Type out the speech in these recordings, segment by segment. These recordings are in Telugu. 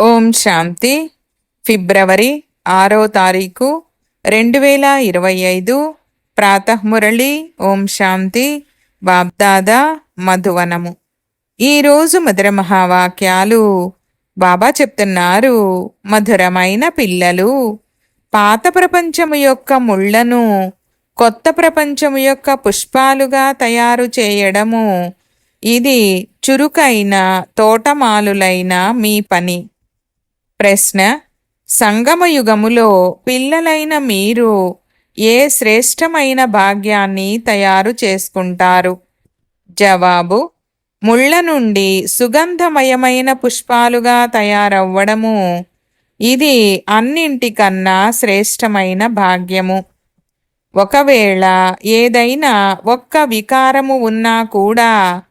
ఓం శాంతి. ఫిబ్రవరి ఆరో తారీఖు రెండు వేల ఇరవై ఐదు. ప్రాతఃమురళి. ఓం శాంతి. బాబ్దాదా మధువనము. ఈరోజు మధుర మహావాక్యాలు బాబా చెప్తున్నారు. మధురమైన పిల్లలు పాత ప్రపంచము యొక్క ముళ్ళను కొత్త ప్రపంచము యొక్క పుష్పాలుగా తయారు చేయడము. ఇది చురుకైన తోటమాలులైన మీ పని. ప్రశ్న సంగమయుగములో పిల్లలైన మీరు ఏ శ్రేష్టమైన భాగ్యాన్ని తయారు చేసుకుంటారు? జవాబు ముళ్ళ నుండి సుగంధమయమైన పుష్పాలుగా తయారవ్వడము. ఇది అన్నింటికన్నా శ్రేష్టమైన భాగ్యము. ఒకవేళ ఏదైనా ఒక్క వికారము ఉన్నా కూడా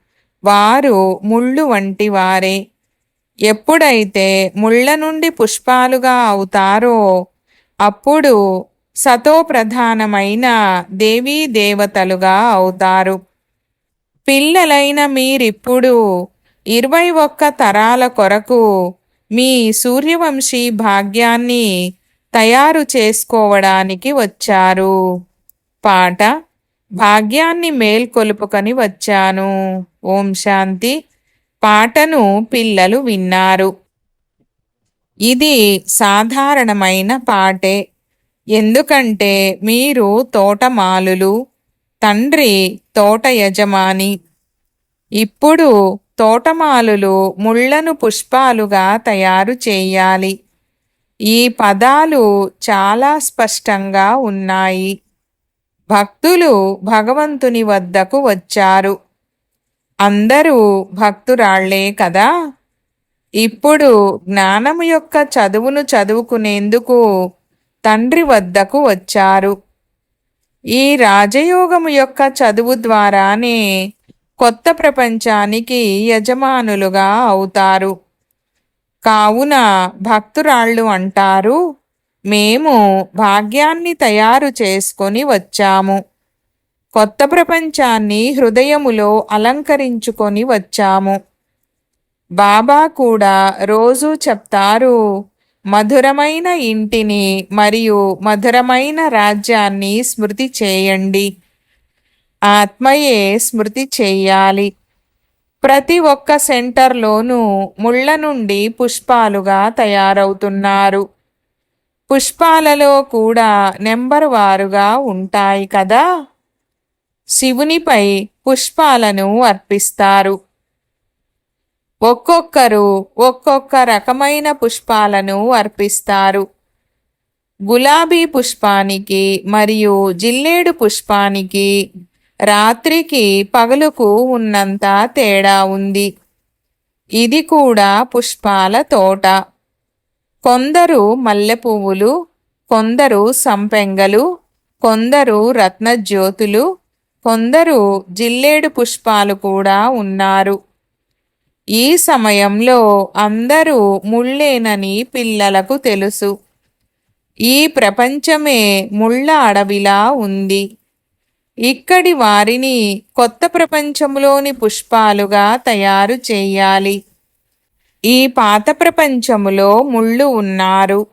వారు ముళ్ళు వంటి వారే ఎప్పుడైతే ముళ్ళ నుండి పుష్పాలుగా అవుతారో అప్పుడు సతో ప్రధానమైన దేవీ దేవతలుగా అవుతారు. పిల్లలైన మీరిప్పుడు ఇరవై ఒక్క తరాల కొరకు మీ సూర్యవంశీ భాగ్యాన్ని తయారు చేసుకోవడానికి వచ్చారు. పాట భాగ్యాన్ని మేల్కొలుపుకొని వచ్చాను. ఓం శాంతి. పాటను పిల్లలు విన్నారు. ఇది సాధారణమైన పాటే. ఎందుకంటే మీరు తోటమాలులు తండ్రి తోట యజమాని. ఇప్పుడు తోటమాలులు ముళ్ళను పుష్పాలుగా తయారు చేయాలి. ఈ పదాలు చాలా స్పష్టంగా ఉన్నాయి. భక్తులు భగవంతుని వద్దకు వచ్చారు. అందరూ భక్తురాళ్ళే కదా. ఇప్పుడు జ్ఞానము యొక్క చదువును చదువుకునేందుకు తండ్రి వద్దకు వచ్చారు. ఈ రాజయోగము యొక్క చదువు ద్వారానే కొత్త ప్రపంచానికి యజమానులుగా అవుతారు. కావున భక్తురాళ్ళు అంటారు మేము భాగ్యాన్ని తయారు చేసుకొని వచ్చాము. కొత్త ప్రపంచాన్ని హృదయములో అలంకరించుకొని వచ్చాము. బాబా కూడా రోజు చెప్తారు మధురమైన ఇంటిని మరియు మధురమైన రాజ్యాన్ని స్మృతి చేయండి. ఆత్మయే స్మృతి చేయాలి. ప్రతి ఒక్క సెంటర్లోనూ ముళ్ళ నుండి పుష్పాలుగా తయారవుతున్నారు. పుష్పాలలో కూడా నెంబర్ వారుగా ఉంటాయి కదా. శివునిపై పుష్పాలను అర్పిస్తారు. ఒక్కొక్కరు ఒక్కొక్క రకమైన పుష్పాలను అర్పిస్తారు. గులాబీ పుష్పానికి మరియు జిల్లేడు పుష్పానికి రాత్రికి పగలుకు ఉన్నంత తేడా ఉంది. ఇది కూడా పుష్పాల తోట. కొందరు మల్లెపువ్వులు కొందరు సంపెంగలు కొందరు రత్నజ్యోతులు కొందరు జిల్లేడు పుష్పాలు కూడా ఉన్నారు. ఈ సమయంలో అందరూ ముళ్ళేనని పిల్లలకు తెలుసు. ఈ ప్రపంచమే ముళ్ళ అడవిలా ఉంది. ఇక్కడి వారిని కొత్త ప్రపంచంలోని పుష్పాలుగా తయారు చేయాలి. ఈ పాత ప్రపంచములో ముళ్ళు ఉన్నారు.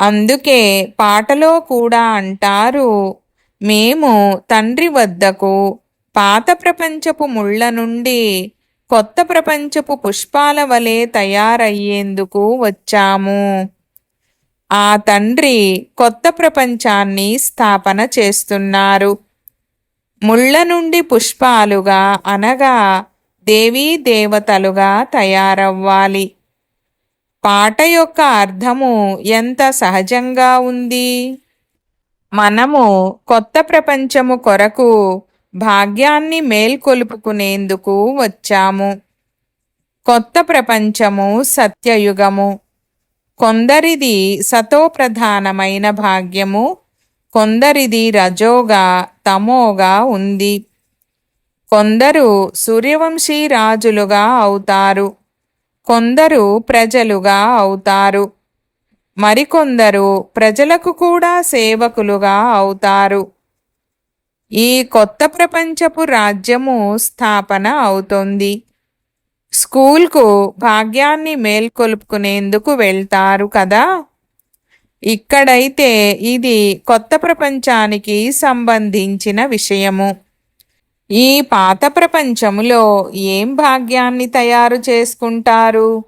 అందుకే పాటలో కూడా అంటారు మేము తండ్రి వద్దకు పాత ప్రపంచపు ముళ్ళ నుండి కొత్త ప్రపంచపు పుష్పాల వలె తయారయ్యేందుకు వచ్చాము. ఆ తండ్రి కొత్త ప్రపంచాన్ని స్థాపన చేస్తున్నారు. ముళ్ళ నుండి పుష్పాలుగా అనగా దేవీ దేవతలుగా తయారవ్వాలి. పాట యొక్క అర్థము ఎంత సహజంగా ఉంది? మనము కొత్త ప్రపంచము కొరకు భాగ్యాన్ని మేల్కొలుపుకునేందుకు వచ్చాము. కొత్త ప్రపంచము సత్యయుగము. కొందరిది సతోప్రధానమైన భాగ్యము కొందరిది రజోగా తమోగా ఉంది. కొందరు సూర్యవంశీ రాజులుగా అవుతారు కొందరు ప్రజలుగా అవుతారు. మరికొందరు ప్రజలకు కూడా సేవకులుగా అవుతారు. ఈ కొత్త ప్రపంచపు రాజ్యము స్థాపన అవుతుంది. స్కూల్కు భాగ్యాన్ని మేల్కొలుపుకునేందుకు వెళ్తారు కదా? ఇక్కడైతే ఇది కొత్త ప్రపంచానికి సంబంధించిన విషయము. ఈ పాత ప్రపంచములో ఏం భాగ్యాన్ని తయారు చేసుకుంటారు?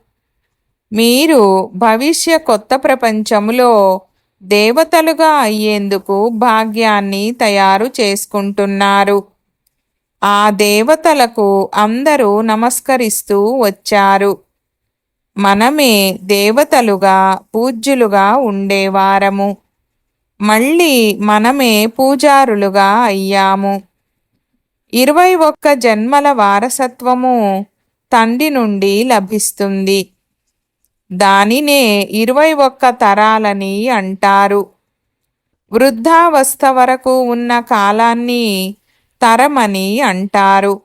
మీరు భవిష్య కొత్త ప్రపంచంలో దేవతలుగా అయ్యేందుకు భాగ్యాన్ని తయారు చేసుకుంటున్నారు. ఆ దేవతలకు అందరూ నమస్కరిస్తూ వచ్చారు. మనమే దేవతలుగా పూజ్యులుగా ఉండేవారము. మళ్ళీ మనమే పూజారులుగా అయ్యాము. ఇరవై ఒక్క జన్మల వారసత్వము తండ్రి నుండి లభిస్తుంది. దానినే ఇరవై ఒక్క తరాలని అంటారు. వృద్ధావస్థ వరకు ఉన్న కాలాన్ని తరమని అంటారు.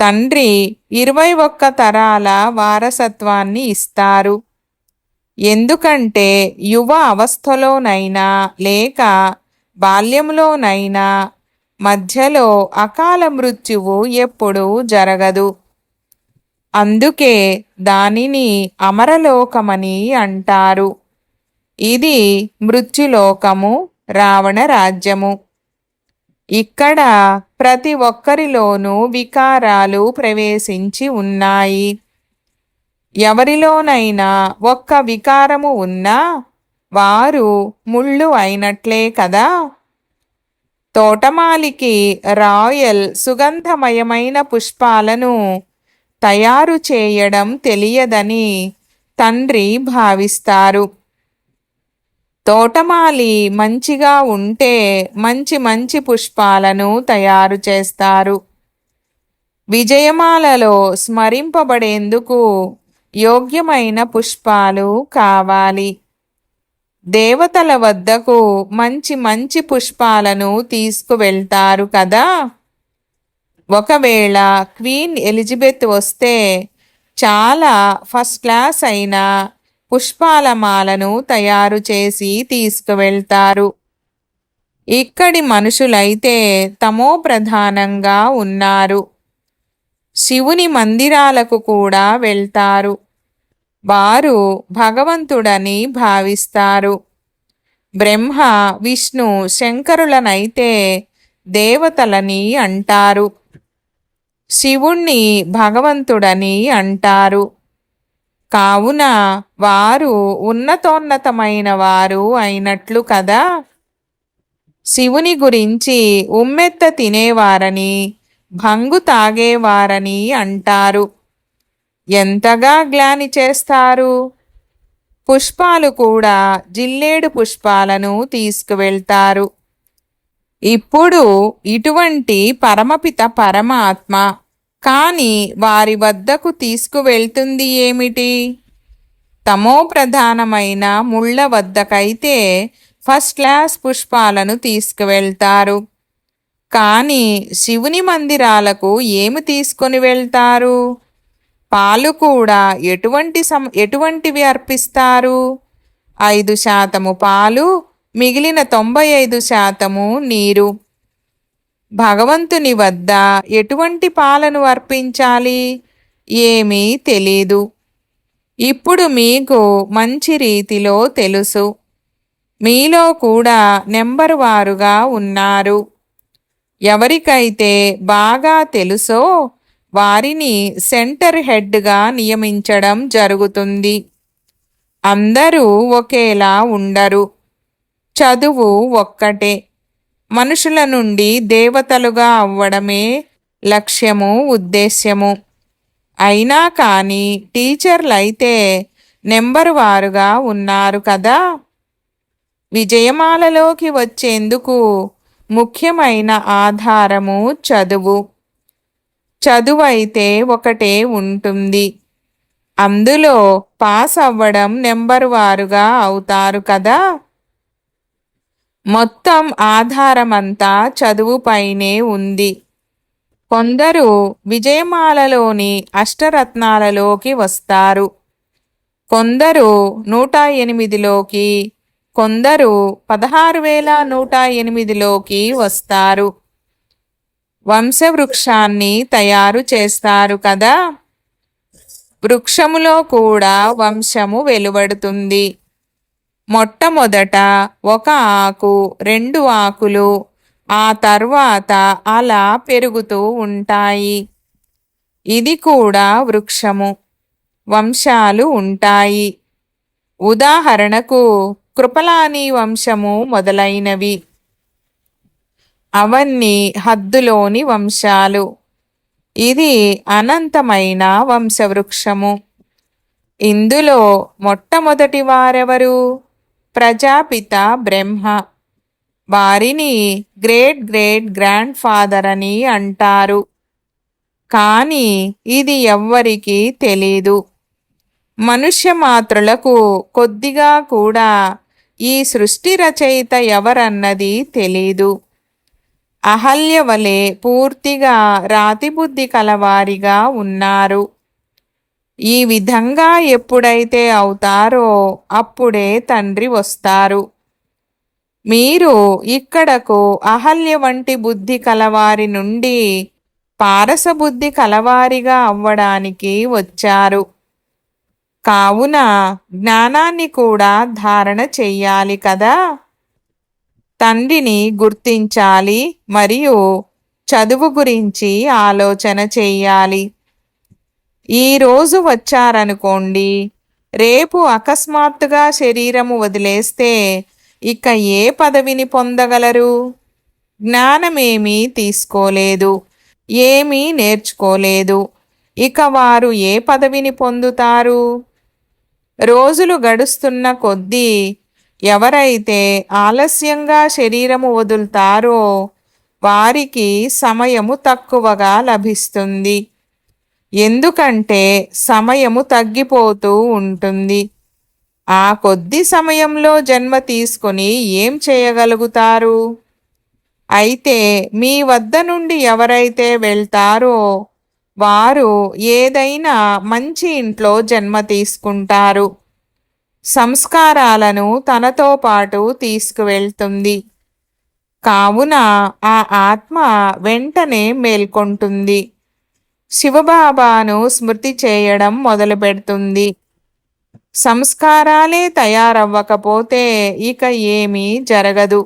తండ్రి ఇరవై ఒక్క తరాల వారసత్వాన్ని ఇస్తారు. ఎందుకంటే యువ అవస్థలోనైనా లేక బాల్యంలోనైనా మధ్యలో అకాల మృత్యువు ఎప్పుడూ జరగదు. అందుకే దానిని అమరలోకమని అంటారు. ఇది మృత్యులోకము రావణ రాజ్యము. ఇక్కడ ప్రతి ఒక్కరిలోనూ వికారాలు ప్రవేశించి ఉన్నాయి. ఎవరిలోనైనా ఒక్క వికారము ఉన్నా వారు ముళ్ళు అయినట్లే కదా? తోటమాలికి రాయల్ సుగంధమయమైన పుష్పాలను తయారు చేయడం తెలియదని తండ్రి భావిస్తారు. తోటమాలి మంచిగా ఉంటే మంచి మంచి పుష్పాలను తయారు చేస్తారు. విజయమాలలో స్మరింపబడేందుకు యోగ్యమైన పుష్పాలు కావాలి. దేవతల వద్దకు మంచి మంచి పుష్పాలను తీసుకువెళ్తారు కదా? ఒకవేళ క్వీన్ ఎలిజబెత్ వస్తే చాలా ఫస్ట్ క్లాస్ అయిన పుష్పాల మాలను తయారు చేసి తీసుకువెళ్తారు. ఇక్కడి మనుషులైతే తమో ప్రధానంగా ఉన్నారు. శివుని మందిరాలకు కూడా వెళ్తారు. వారు భగవంతుడని భావిస్తారు. బ్రహ్మ విష్ణు శంకరులనైతే దేవతలని అంటారు. శివుణ్ణి భగవంతుడని అంటారు. కావున వారు ఉన్నతోన్నతమైన వారు అయినట్లు కదా? శివుని గురించి ఉమ్మెత్త తినేవారని భంగు తాగేవారని అంటారు. ఎంతగా గ్లాని చేస్తారు? పుష్పాలు కూడా జిల్లేడు పుష్పాలను తీసుకువెళ్తారు. ఇప్పుడు ఇటువంటి పరమపిత పరమాత్మ కానీ వారి వద్దకు తీసుకువెళ్తుంది ఏమిటి? తమో ప్రధానమైన ముళ్ళ వద్దకైతే ఫస్ట్ క్లాస్ పుష్పాలను తీసుకువెళ్తారు. కానీ శివుని మందిరాలకు ఏమి తీసుకొని వెళ్తారు? పాలు కూడా ఎటువంటి సం ఎటువంటివి అర్పిస్తారు? ఐదు శాతము పాలు మిగిలిన తొంభై ఐదు శాతము నీరు. భగవంతుని వద్ద ఎటువంటి పాలను అర్పించాలి? ఏమీ తెలీదు. ఇప్పుడు మీకు మంచి రీతిలో తెలుసు. మీలో కూడా నెంబర్ వారుగా ఉన్నారు. ఎవరికైతే బాగా తెలుసో వారిని సెంటర్ హెడ్గా నియమించడం జరుగుతుంది. అందరూ ఒకేలా ఉండరు. చదువు ఒక్కటే. మనుషుల నుండి దేవతలుగా అవ్వడమే లక్ష్యము ఉద్దేశ్యము. అయినా కానీ టీచర్లైతే నెంబరు వారుగా ఉన్నారు కదా? విజయమాలలోకి వచ్చేందుకు ముఖ్యమైన ఆధారము చదువు. చదువైతే ఒకటే ఉంటుంది. అందులో పాస్ అవ్వడం నెంబర్ వారుగా అవుతారు కదా? మొత్తం ఆధారమంతా చదువుపైనే ఉంది. కొందరు విజయమాలలోని అష్టరత్నాలలోకి వస్తారు. కొందరు నూట ఎనిమిదిలోకి కొందరు పదహారు వేల నూట ఎనిమిదిలోకి వస్తారు. వంశవృక్షాన్ని తయారు చేస్తారు కదా? వృక్షములో కూడా వంశము వెలువడుతుంది. మొట్టమొదట ఒక ఆకు రెండు ఆకులు ఆ తర్వాత అలా పెరుగుతూ ఉంటాయి. ఇది కూడా వృక్షము వంశాలు ఉంటాయి. ఉదాహరణకు కృపలాని వంశము మొదలైనవి. అవన్నీ హద్దులోని వంశాలు. ఇది అనంతమైన వంశవృక్షము. ఇందులో మొట్టమొదటి వారెవరు? ప్రజాపిత బ్రహ్మ. వారిని గ్రేట్ గ్రేట్ గ్రాండ్ ఫాదర్ అని అంటారు. కానీ ఇది ఎవ్వరికీ తెలీదు. మనుష్య మాత్రులకు కొద్దిగా కూడా ఈ సృష్టి రచయిత ఎవరన్నది తెలీదు. అహల్య వలె పూర్తిగా రాతిబుద్ధి కలవారిగా ఉన్నారు. ఈ విధంగా ఎప్పుడైతే అవుతారో అప్పుడే తండ్రి వస్తారు. మీరు ఇక్కడకు అహల్య వంటి బుద్ధి కలవారి నుండి పారసబుద్ధి కలవారిగా అవ్వడానికి వచ్చారు. కావున జ్ఞానాన్ని కూడా ధారణ చెయ్యాలి కదా? తండ్రిని గుర్తించాలి మరియు చదువు గురించి ఆలోచన చెయ్యాలి. ఈరోజు వచ్చారనుకోండి రేపు అకస్మాత్తుగా శరీరము వదిలేస్తే ఇక ఏ పదవిని పొందగలరు? జ్ఞానమేమీ తీసుకోలేదు ఏమీ నేర్చుకోలేదు. ఇక వారు ఏ పదవిని పొందుతారు? రోజులు గడుస్తున్న కొద్దీ ఎవరైతే ఆలస్యంగా శరీరము వదులుతారో వారికి సమయము తక్కువగా లభిస్తుంది. ఎందుకంటే సమయము తగ్గిపోతూ ఉంటుంది. ఆ కొద్ది సమయంలో జన్మ తీసుకొని ఏం చేయగలుగుతారు? అయితే మీ వద్ద నుండి ఎవరైతే వెళ్తారో వారు ఏదైనా మంచి ఇంట్లో జన్మ తీసుకుంటారు. సంస్కారాలను తనతో పాటు తీసుకువెళ్తుంది. కావున ఆ ఆత్మ వెంటనే మేల్కొంటుంది. శివబాబాను స్మృతి చేయడం మొదలుపెడుతుంది. సంస్కారాలే తయారవ్వకపోతే ఇక ఏమీ జరగదు.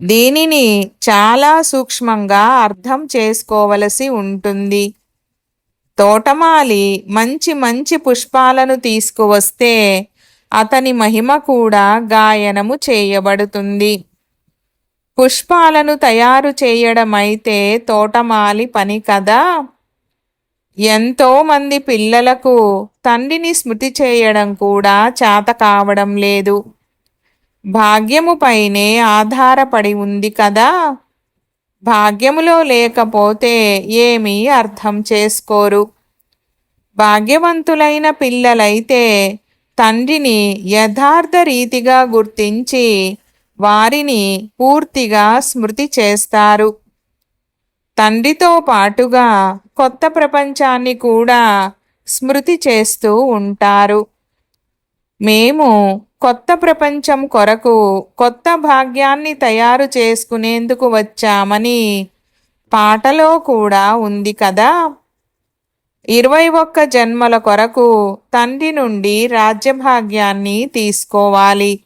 దీనిని చాలా సూక్ష్మంగా అర్థం చేసుకోవలసి ఉంటుంది. తోటమాలి మంచి మంచి పుష్పాలను తీసుకువస్తే అతని మహిమ కూడా గాయనము చేయబడుతుంది. పుష్పాలను తయారు చేయడమైతే తోటమాలి పని కదా? ఎంతోమంది పిల్లలకు తండ్రిని స్మృతి చేయడం కూడా చేత కావడం లేదు. భాగ్యముపైనే ఆధారపడి ఉంది కదా? భాగ్యములో లేకపోతే ఏమీ అర్థం చేసుకోరు. భాగ్యవంతులైన పిల్లలైతే తండ్రిని యథార్థ రీతిగా గుర్తించి వారిని పూర్తిగా స్మృతి చేస్తారు. తండ్రితో పాటుగా కొత్త ప్రపంచాన్ని కూడా స్మృతి చేస్తూ ఉంటారు. మేము కొత్త ప్రపంచం కొరకు కొత్త భాగ్యాన్ని తయారు చేసుకునేందుకు వచ్చామని పాటలో కూడా ఉంది కదా. ఇరవై ఒక్క జన్మల కొరకు తండ్రి నుండి రాజ్యభాగ్యాన్ని తీసుకోవాలి.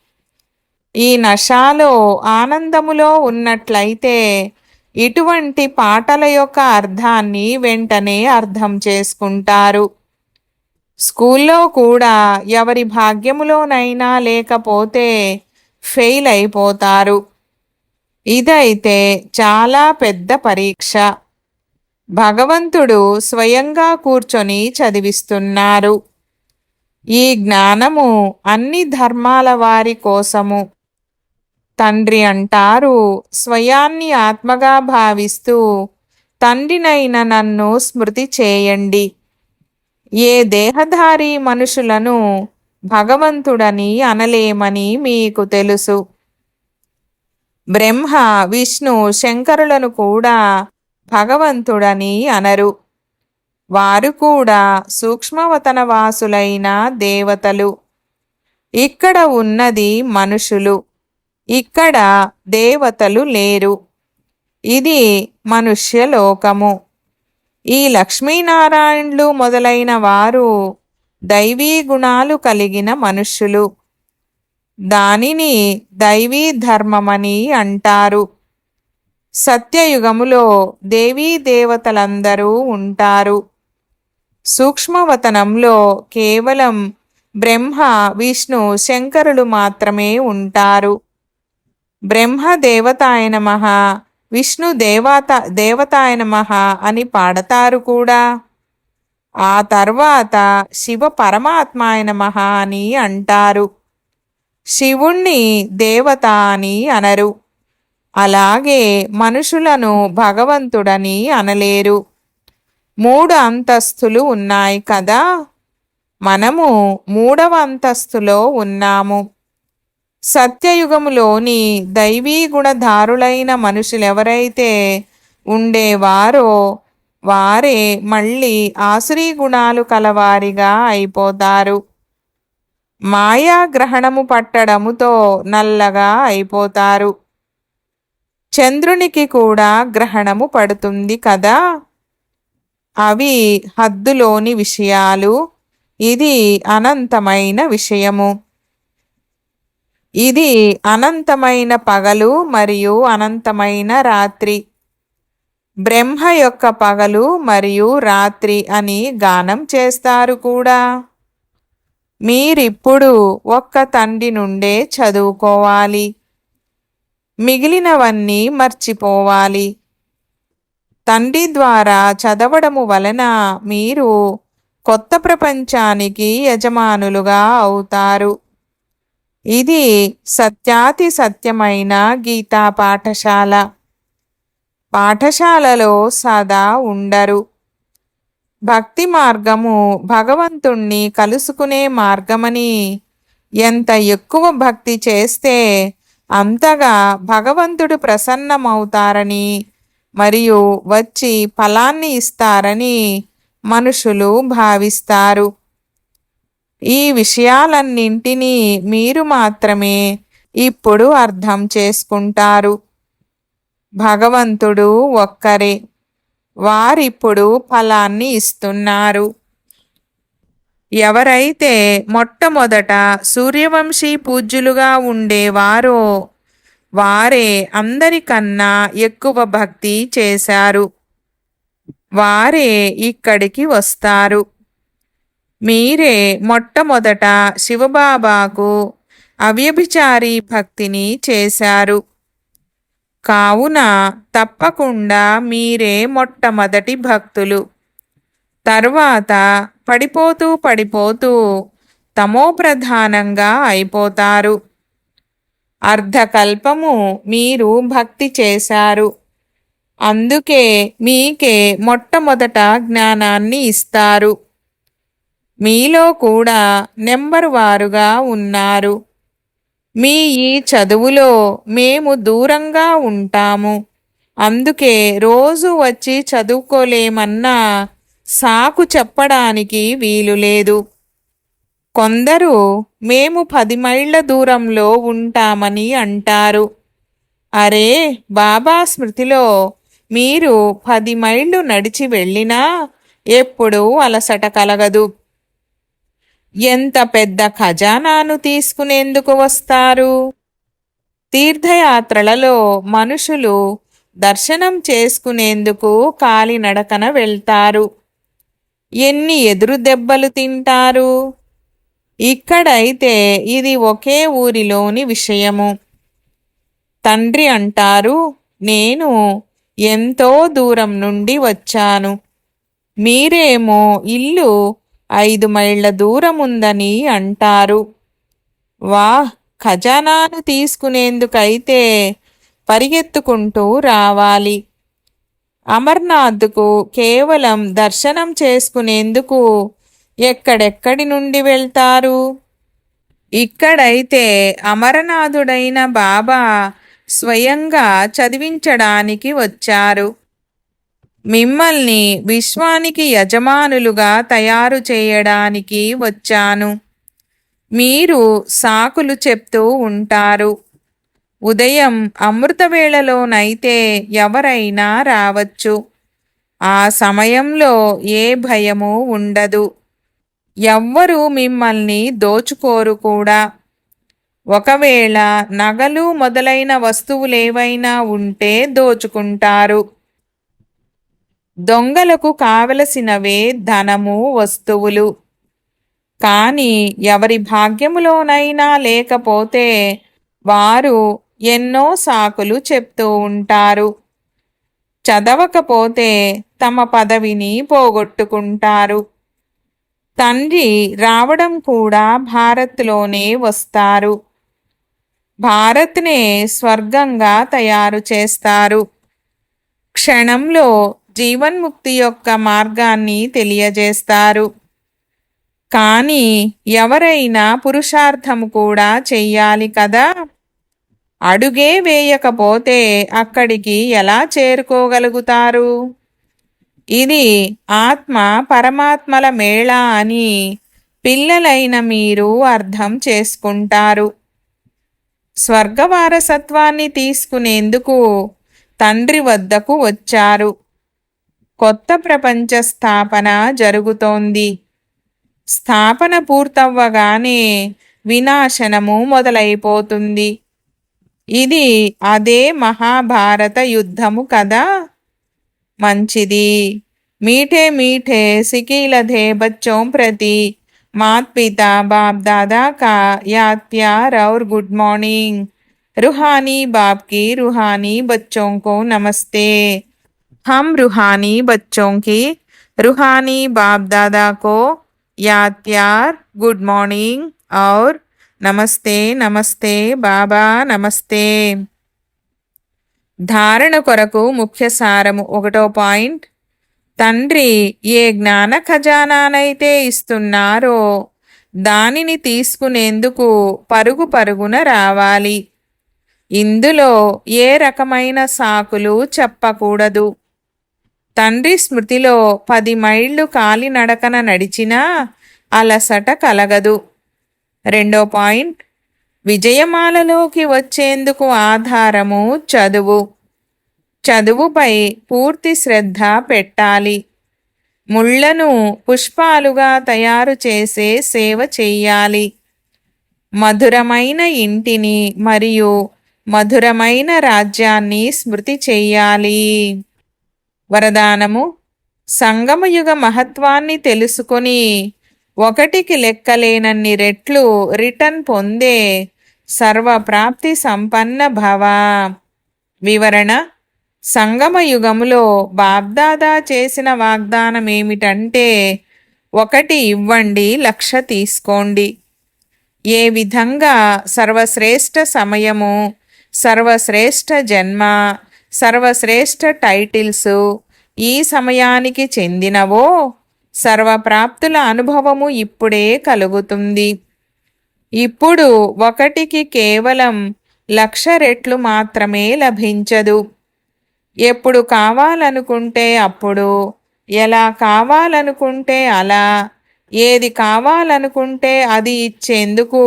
ఈ నషాలో ఆనందములో ఉన్నట్లయితే ఇటువంటి పాటల యొక్క అర్థాన్ని వెంటనే అర్థం చేసుకుంటారు. స్కూల్లో కూడా ఎవరి భాగ్యములోనైనా లేకపోతే ఫెయిల్ అయిపోతారు. ఇదైతే చాలా పెద్ద పరీక్ష. భగవంతుడు స్వయంగా కూర్చొని చదివిస్తున్నారు. ఈ జ్ఞానము అన్ని ధర్మాల వారి కోసము. తండ్రి అంటారు. స్వయాన్ని ఆత్మగా భావిస్తూ తండ్రినైన నన్ను స్మృతి చేయండి. ఏ దేహధారి మనుషులను భగవంతుడని అనలేమని మీకు తెలుసు. బ్రహ్మ విష్ణు శంకరులను కూడా భగవంతుడని అనరు. వారు కూడా సూక్ష్మవతనవాసులైన దేవతలు. ఇక్కడ ఉన్నది మనుషులు. ఇక్కడ దేవతలు లేరు. ఇది మనుష్యలోకము ఈ లక్ష్మీనారాయణులు మొదలైన వారు దైవీ గుణాలు కలిగిన మనుష్యులు. దానిని దైవీ ధర్మమని అంటారు. సత్యయుగములో దేవీ దేవతలందరూ ఉంటారు. సూక్ష్మవతనంలో కేవలం బ్రహ్మ విష్ణు శంకరులు మాత్రమే ఉంటారు. బ్రహ్మ దేవతాయ నమః. విష్ణు దేవత దేవతాయ నమ అని పాడతారు కూడా. ఆ తర్వాత శివ పరమాత్మాయ నమ అని అంటారు. శివుణ్ణి దేవత అని అనరు. అలాగే మనుషులను భగవంతుడని అనలేరు. మూడు అంతస్తులు ఉన్నాయి కదా. మనము మూడవ అంతస్తులో ఉన్నాము. సత్యయుగములోని దైవీ గుణధారులైన మనుషులెవరైతే ఉండేవారో వారే మళ్ళీ ఆసురీ గుణాలు కలవారిగా అయిపోతారు. మాయా గ్రహణము పట్టడముతో నల్లగా అయిపోతారు. చంద్రునికి కూడా గ్రహణము పడుతుంది కదా? అవి హద్దులోని విషయాలు. ఇది అనంతమైన విషయము. ఇది అనంతమైన పగలు మరియు అనంతమైన రాత్రి. బ్రహ్మ యొక్క పగలు మరియు రాత్రి అని గానం చేస్తారు కూడా. మీరిప్పుడు ఒక్క తండ్రి నుండే చదువుకోవాలి. మిగిలినవన్నీ మర్చిపోవాలి. తండ్రి ద్వారా చదవడము వలన మీరు కొత్త ప్రపంచానికి యజమానులుగా అవుతారు. ఇది సత్యాతి సత్యమైన గీతా పాఠశాల. పాఠశాలలో సదా ఉండరు. భక్తి మార్గము భగవంతుణ్ణి కలుసుకునే మార్గమని. ఎంత ఎక్కువ భక్తి చేస్తే అంతగా భగవంతుడు ప్రసన్నమవుతారని మరియు వచ్చి ఫలాన్ని ఇస్తారని మనుషులు భావిస్తారు. ఈ విషయాలన్నింటినీ మీరు మాత్రమే ఇప్పుడు అర్థం చేసుకుంటారు. భగవంతుడు ఒక్కరే. వారిప్పుడు ఫలాన్ని ఇస్తున్నారు. ఎవరైతే మొట్టమొదట సూర్యవంశీ పూజ్యులుగా ఉండేవారో వారే అందరికన్నా ఎక్కువ భక్తి చేశారు. వారే ఇక్కడికి వస్తారు. మీరే మొట్టమొదట శివబాబాకు అవ్యభిచారి భక్తిని చేశారు. కావున తప్పకుండా మీరే మొట్టమొదటి భక్తులు. తర్వాత పడిపోతూ పడిపోతూ తమో ప్రధానంగా అయిపోతారు. అర్ధకల్పము మీరు భక్తి చేశారు. అందుకే మీకే మొట్టమొదట జ్ఞానాన్ని ఇస్తారు. మీలో కూడా నెంబర్ వారుగా ఉన్నారు. మీ ఈ చదువులో మేము దూరంగా ఉంటాము. అందుకే రోజు వచ్చి చదువుకోలేమన్నా సాకు చెప్పడానికి వీలు లేదు. కొందరు మేము పది మైళ్ళ దూరంలో ఉంటామని అంటారు. అరే బాబా స్మృతిలో మీరు పది మైళ్ళు నడిచి వెళ్ళినా ఎప్పుడూ అలసట కలగదు. ఎంత పెద్ద ఖజానాను తీసుకునేందుకు వస్తారు? తీర్థయాత్రలలో మనుషులు దర్శనం చేసుకునేందుకు కాలినడకన వెళ్తారు. ఎన్ని ఎదురు దెబ్బలు తింటారు? ఇక్కడైతే ఇది ఒకే ఊరిలోని విషయము. తండ్రి అంటారు నేను ఎంతో దూరం నుండి వచ్చాను. మీరేమో ఇల్లు ఐదు మైళ్ళ దూరముందని అంటారు. వా ఖజానాను తీసుకునేందుకైతే పరిగెత్తుకుంటూ రావాలి. అమర్నాథ్కు కేవలం దర్శనం చేసుకునేందుకు ఎక్కడెక్కడి నుండి వెళ్తారు? ఇక్కడైతే అమరనాథుడైన బాబా స్వయంగా చదివించడానికి వచ్చారు. మిమ్మల్ని విశ్వానికి యజమానులుగా తయారు చేయడానికి వచ్చాను. మీరు సాకులు చెప్తూ ఉంటారు. ఉదయం అమృతవేళలోనైతే ఎవరైనా రావచ్చు. ఆ సమయంలో ఏ భయము ఉండదు. ఎవ్వరూ మిమ్మల్ని దోచుకోరు కూడా. ఒకవేళ నగలు మొదలైన వస్తువులేవైనా ఉంటే దోచుకుంటారు. దొంగలకు కావలసినవే ధనము వస్తువులు. కానీ ఎవరి భాగ్యములోనైనా లేకపోతే వారు ఎన్నో సాకులు చెప్తూ ఉంటారు. చదవకపోతే తమ పదవిని పోగొట్టుకుంటారు. తండ్రి రావడం కూడా భారత్లోనే వస్తారు. భారత్నే స్వర్గంగా తయారు చేస్తారు. క్షణంలో జీవన్ముక్తి యొక్క మార్గాన్ని తెలియజేస్తారు. కానీ ఎవరైనా పురుషార్థము కూడా చెయ్యాలి కదా? అడుగే వేయకపోతే అక్కడికి ఎలా చేరుకోగలుగుతారు? ఇది ఆత్మ పరమాత్మల మేళ అని పిల్లలైన మీరు అర్థం చేసుకుంటారు. స్వర్గవారసత్వాన్ని తీసుకునేందుకు తండ్రి వద్దకు వచ్చారు. కొత్త ప్రపంచ స్థాపన జరుగుతోంది. స్థాపన పూర్తవ్వగానే వినాశనము మొదలైపోతుంది. ఇది అదే మహాభారత యుద్ధము కదా? మంచిది. మీఠే మీఠే సికీలధే బచ్చోం ప్రతి. మాత్ పిత బాప్ దాదా కా యాత్యా రౌర్ గుడ్ మార్నింగ్. రుహానీ బాబ్కి రుహానీ బచ్చోంకో నమస్తే. हम रूहानी बच्चों की रूहानी बाप दादा को याद प्यार गुड मॉर्निंग और నమస్తే నమస్తే బాబా నమస్తే ధారణ కొరకు ముఖ్య సారము ఒకటో పాయింట్ తండ్రి ఏ జ్ఞాన ఖజానానైతే ఇస్తున్నారో దానిని తీసుకునేందుకు పరుగు పరుగున రావాలి ఇందులో ఏ రకమైన సాకులు చెప్పకూడదు తండ్రి స్మృతిలో పది మైళ్ళు కాలినడకన నడిచినా అలసట కలగదు. రెండో పాయింట్ విజయమాలలోకి వచ్చేందుకు ఆధారము చదువు. చదువుపై పూర్తి శ్రద్ధ పెట్టాలి. ముళ్ళను పుష్పాలుగా తయారు చేసే సేవ చెయ్యాలి. మధురమైన ఇంటిని మరియు మధురమైన రాజ్యాన్ని స్మృతి చెయ్యాలి. వరదానము. సంగమయుగ మహత్వాన్ని తెలుసుకొని ఒకటికి లెక్కలేనన్ని రెట్లు రిటర్న్ పొందే సర్వప్రాప్తి సంపన్న భవ. వివరణ సంగమ యుగములో బాబ్దాదా చేసిన వాగ్దానం ఏమిటంటే ఒకటి ఇవ్వండి లక్ష తీసుకోండి. ఏ విధంగా సర్వశ్రేష్ఠ సమయము సర్వశ్రేష్ఠ జన్మ సర్వశ్రేష్ఠ టైటిల్స్ ఈ సమయానికి చెందినవో సర్వప్రాప్తుల అనుభవము ఇప్పుడే కలుగుతుంది. ఇప్పుడు ఒకటికి కేవలం లక్ష రెట్లు మాత్రమే లభించదు. ఎప్పుడు కావాలనుకుంటే అప్పుడు ఎలా కావాలనుకుంటే అలా ఏది కావాలనుకుంటే అది ఇచ్చేందుకు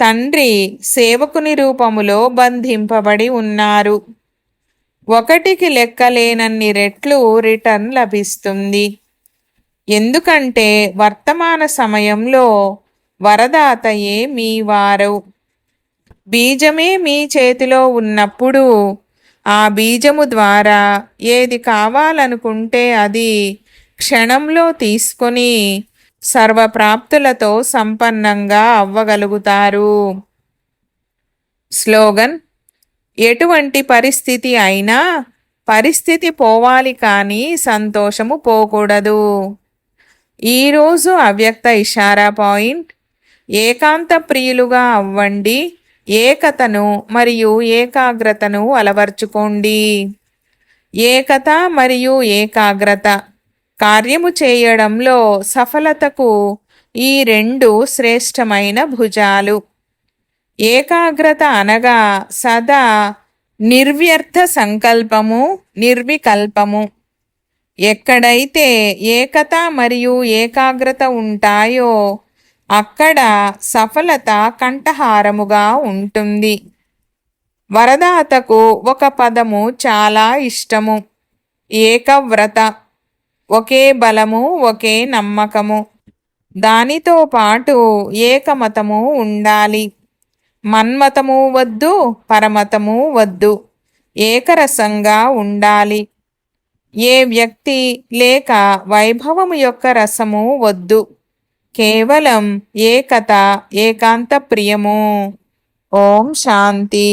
తండ్రి సేవకుని రూపములో బంధింపబడి ఉన్నారు. ఒకటికి లెక్కలేనన్ని రెట్లు రిటర్న్ లభిస్తుంది. ఎందుకంటే వర్తమాన సమయంలో వరదాతయే మీ వారు. బీజమే మీ చేతిలో ఉన్నప్పుడు ఆ బీజము ద్వారా ఏది కావాలనుకుంటే అది క్షణంలో తీసుకొని సర్వప్రాప్తులతో సంపన్నంగా అవ్వగలుగుతారు. స్లోగన్ ఎటువంటి పరిస్థితి అయినా పరిస్థితి పోవాలి కానీ సంతోషము పోకూడదు. ఈరోజు అవ్యక్త ఇషారా పాయింట్. ఏకాంత ప్రియులుగా అవ్వండి. ఏకతను మరియు ఏకాగ్రతను అలవర్చుకోండి. ఏకత మరియు ఏకాగ్రత. కార్యము చేయడంలో సఫలతకు ఈ రెండు శ్రేష్టమైన భుజాలు. ఏకాగ్రత అనగా సదా నిర్వ్యర్థ సంకల్పము నిర్వికల్పము. ఎక్కడైతే ఏకత మరియు ఏకాగ్రత ఉంటాయో అక్కడ సఫలత కంఠహారముగా ఉంటుంది. వరదాతకు ఒక పదము చాలా ఇష్టము. ఏకవ్రత ఒకే బలము ఒకే నమ్మకము. దానితో పాటు ఏకమతము ఉండాలి. మన్మతము వద్దు పరమతము వద్దు. ఏకరసంగా ఉండాలి. ఏ వ్యక్తి లేక వైభవము యొక్క రసము వద్దు. కేవలం ఏకత ఏకాంత ప్రియము ఓం శాంతి.